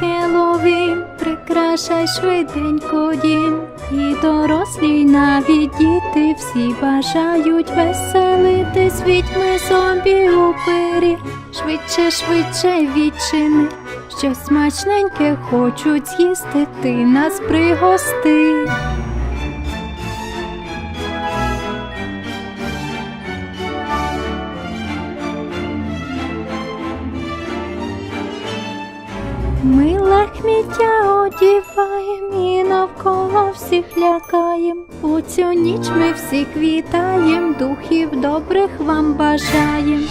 Хеловін, прикрашай швиденько дім. І дорослі, і навіть діти всі бажають веселитись, світьми зомбі упирі. Швидше, швидше відчини, щось смачненьке хочуть з'їсти, ти нас пригости. Ми лахміття одіваєм і навколо всіх лякаєм. У цю ніч ми всіх вітаєм, духів добрих вам бажаєм.